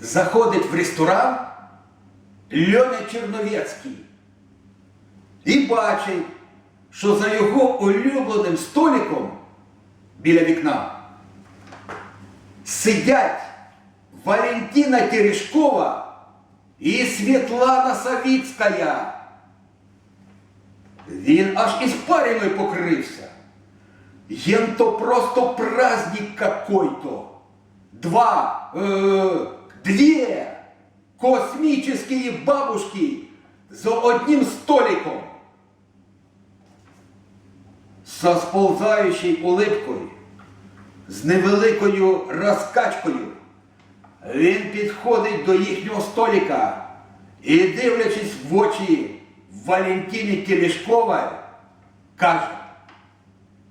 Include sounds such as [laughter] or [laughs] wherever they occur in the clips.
заходить в ресторан Льоня Черновецький і бачить, що за його улюбленим столиком біля вікна сидять Валентина Терешкова і Світлана Савіцька. Він аж іспариною покрився. Ем то просто праздник какой-то. Два, э, две космические бабушки за одним столиком. Со сползаючою улипкою, з невеликою розкачкою, він підходить до їхнього столика і, дивлячись в очі Валентині Терешковой, каже,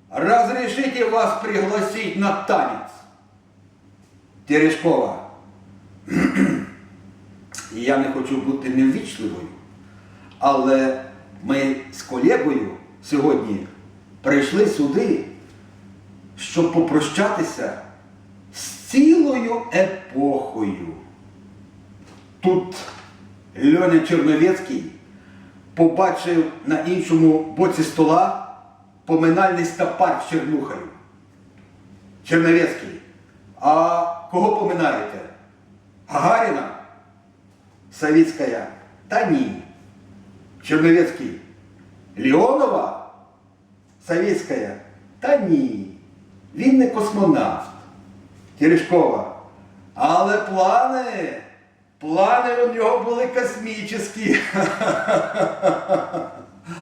Разрешите вас пригласить на танец. Терешкова. Я не хочу бути неввічливою, але ми з колегою сьогодні прийшли сюди, щоб попрощатися з цілою епохою. Тут Льоня Черновецький побачив на іншому боці стола поминальний стопар з Чернухою. Черновецький. А кого поминаєте? Гагаріна? Савіцька? Та ні. Черновецький. Леонова? Савіцька? Та ні. Він не космонавт. Терешкова. Але плани, плани у нього були космічні. [laughs]